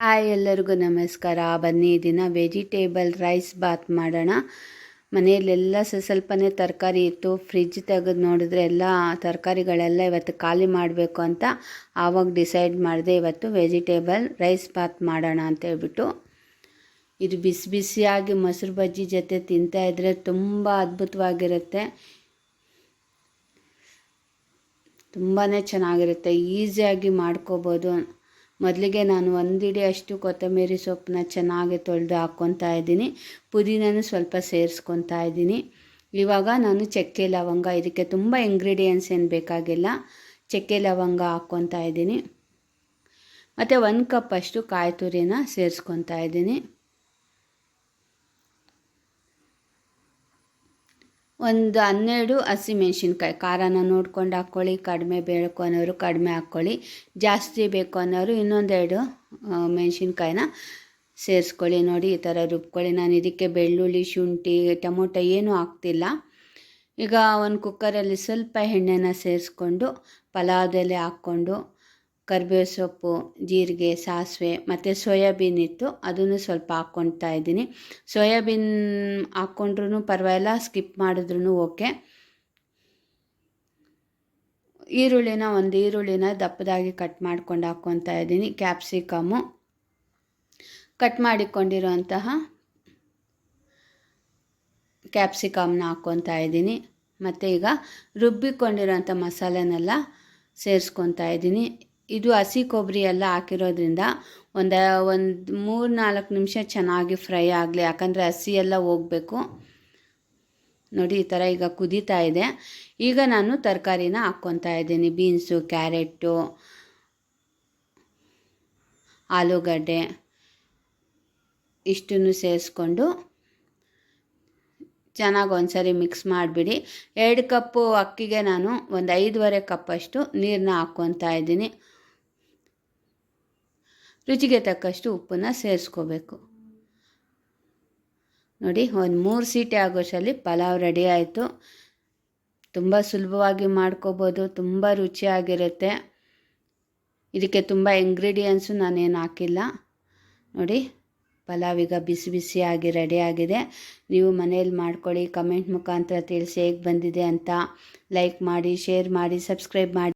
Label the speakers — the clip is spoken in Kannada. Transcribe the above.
Speaker 1: ಹಾಯ್ ಎಲ್ಲರಿಗೂ ನಮಸ್ಕಾರ. ಬನ್ನಿ ದಿನ ವೆಜಿಟೇಬಲ್ ರೈಸ್ ಬಾತ್ ಮಾಡೋಣ. ಮನೆಯಲ್ಲೆಲ್ಲ ಸ್ವಲ್ಪನೇ ತರಕಾರಿ ಇತ್ತು. ಫ್ರಿಜ್ ತೆಗೆದು ನೋಡಿದ್ರೆ ಎಲ್ಲ ತರಕಾರಿಗಳೆಲ್ಲ ಇವತ್ತು ಖಾಲಿ ಮಾಡಬೇಕು ಅಂತ ಆವಾಗ ಡಿಸೈಡ್ ಮಾಡಿದೆ ಇವತ್ತು ವೆಜಿಟೇಬಲ್ ರೈಸ್ ಬಾತ್ ಮಾಡೋಣ ಅಂತ ಹೇಳ್ಬಿಟ್ಟು. ಇದು ಬಿಸಿ ಬಿಸಿಯಾಗಿ ಮೊಸರು ಬಜ್ಜಿ ಜೊತೆ ತಿಂತಾ ಇದ್ದರೆ ತುಂಬ ಅದ್ಭುತವಾಗಿರುತ್ತೆ. ತುಂಬಾ ಚೆನ್ನಾಗಿರುತ್ತೆ. ಈಸಿಯಾಗಿ ಮಾಡ್ಕೋಬೋದು. ಮೊದಲಿಗೆ ನಾನು ಒಂದಿಡಿ ಅಷ್ಟು ಕೊತ್ತಂಬರಿ ಸೊಪ್ಪನ್ನ ಚೆನ್ನಾಗಿ ತೊಳೆದು ಹಾಕ್ಕೊತಾ ಇದ್ದೀನಿ. ಪುದೀನೂ ಸ್ವಲ್ಪ ಸೇರಿಸ್ಕೊತಾ ಇದ್ದೀನಿ. ಇವಾಗ ನಾನು ಚಕ್ಕೆ ಲವಂಗ, ಇದಕ್ಕೆ ತುಂಬ ಇಂಗ್ರೀಡಿಯೆಂಟ್ಸ್ ಏನು ಬೇಕಾಗಿಲ್ಲ, ಚಕ್ಕೆ ಲವಂಗ ಹಾಕ್ಕೊತಾ ಇದ್ದೀನಿ. ಮತ್ತು ಒಂದು ಕಪ್ಪಷ್ಟು ಕಾಯಿ ತುರಿನ ಸೇರಿಸ್ಕೊತಾ ಇದ್ದೀನಿ. ಒಂದು ಹನ್ನೆರಡು ಹಸಿಮೆಣ್ಸಿನ್ಕಾಯಿ ಖಾರನ ನೋಡ್ಕೊಂಡು ಹಾಕ್ಕೊಳ್ಳಿ ಕಡಿಮೆ ಬೇಕು ಅನ್ನೋರು ಕಡಿಮೆ ಹಾಕ್ಕೊಳ್ಳಿ ಜಾಸ್ತಿ ಬೇಕು ಅನ್ನೋರು ಇನ್ನೊಂದೆರಡು ಮೆಣಸಿನ್ಕಾಯಿನ ಸೇರಿಸ್ಕೊಳ್ಳಿ ನೋಡಿ, ಈ ಥರ ರುಬ್ಕೊಳ್ಳಿ. ನಾನು ಇದಕ್ಕೆ ಬೆಳ್ಳುಳ್ಳಿ, ಶುಂಠಿ, ಟೊಮೊಟೊ ಏನೂ ಹಾಕ್ತಿಲ್ಲ. ಈಗ ಒಂದು ಕುಕ್ಕರಲ್ಲಿ ಸ್ವಲ್ಪ ಎಣ್ಣೆನ ಸೇರಿಸ್ಕೊಂಡು ಪಲಾವ್ದಲ್ಲಿ ಹಾಕ್ಕೊಂಡು ಕರಿಬೇವು ಸೊಪ್ಪು, ಜೀರಿಗೆ, ಸಾಸಿವೆ ಮತ್ತು ಸೋಯಾಬೀನ್ ಇತ್ತು. ಅದನ್ನು ಸ್ವಲ್ಪ ಹಾಕ್ಕೊಳ್ತಾ ಇದ್ದೀನಿ. ಸೋಯಾಬೀನ್ ಹಾಕ್ಕೊಂಡ್ರೂ ಪರವಾಗಿಲ್ಲ, ಸ್ಕಿಪ್ ಮಾಡಿದ್ರೂ ಓಕೆ. ಈರುಳ್ಳಿನ ಒಂದು ಈರುಳ್ಳಿನ ದಪ್ಪದಾಗಿ ಕಟ್ ಮಾಡ್ಕೊಂಡು ಹಾಕ್ಕೊತಾ ಇದ್ದೀನಿ ಕ್ಯಾಪ್ಸಿಕಮ್ಮು ಕಟ್ ಮಾಡಿಕೊಂಡಿರುವಂತಹ ಕ್ಯಾಪ್ಸಿಕಮ್ನ ಹಾಕ್ಕೊತಾ ಇದ್ದೀನಿ. ಮತ್ತು ಈಗ ರುಬ್ಬಿಕೊಂಡಿರೋಂಥ ಮಸಾಲೆನೆಲ್ಲ ಸೇರಿಸ್ಕೊತಾ ಇದ್ದೀನಿ. ಇದು ಹಸಿ ಕೊಬ್ಬರಿ ಎಲ್ಲ ಹಾಕಿರೋದ್ರಿಂದ ಒಂದು ಒಂದು ಮೂರು ನಾಲ್ಕು ನಿಮಿಷ ಚೆನ್ನಾಗಿ ಫ್ರೈ ಆಗಲಿ, ಯಾಕಂದರೆ ಹಸಿ ಎಲ್ಲ ಹೋಗಬೇಕು. ನೋಡಿ, ಈ ಥರ ಈಗ ಕುದೀತಾ ಇದೆ. ಈಗ ನಾನು ತರಕಾರಿನ ಹಾಕ್ಕೊತಾ ಇದ್ದೀನಿ. ಬೀನ್ಸು ಕ್ಯಾರೆಟು ಆಲೂಗಡ್ಡೆ, ಇಷ್ಟನ್ನು ಸೇರಿಸ್ಕೊಂಡು ಚೆನ್ನಾಗಿ ಒಂದ್ಸರಿ ಮಿಕ್ಸ್ ಮಾಡಿಬಿಡಿ. ಎರಡು ಕಪ್ಪು ಅಕ್ಕಿಗೆ ನಾನು ಒಂದು ಐದುವರೆ ಕಪ್ಪಷ್ಟು ನೀರನ್ನ ಹಾಕ್ಕೊತಾ ಇದ್ದೀನಿ. ರುಚಿಗೆ ತಕ್ಕಷ್ಟು ಉಪ್ಪನ್ನು ಸೇರಿಸ್ಕೋಬೇಕು. ನೋಡಿ, ಒಂದು ಮೂರು ಸೀಟಿ ಆಗೋಷ್ಟರಲ್ಲಿ ಪಲಾವ್ ರೆಡಿ ಆಯಿತು. ತುಂಬ ಸುಲಭವಾಗಿ ಮಾಡ್ಕೋಬೋದು, ತುಂಬ ರುಚಿಯಾಗಿರುತ್ತೆ. ಇದಕ್ಕೆ ತುಂಬ ಇಂಗ್ರೀಡಿಯೆಂಟ್ಸು ನಾನೇನು ಹಾಕಿಲ್ಲ. ನೋಡಿ, ಪಲಾವ್ ಈಗ ಬಿಸಿ ಬಿಸಿಯಾಗಿ ರೆಡಿಯಾಗಿದೆ ನೀವು ಮನೇಲಿ ಮಾಡ್ಕೊಳ್ಳಿ ಕಮೆಂಟ್ ಮುಖಾಂತರ ತಿಳಿಸಿ ಹೇಗೆ ಬಂದಿದೆ ಅಂತ ಲೈಕ್ ಮಾಡಿ ಶೇರ್ ಮಾಡಿ ಸಬ್ಸ್ಕ್ರೈಬ್ ಮಾಡಿ.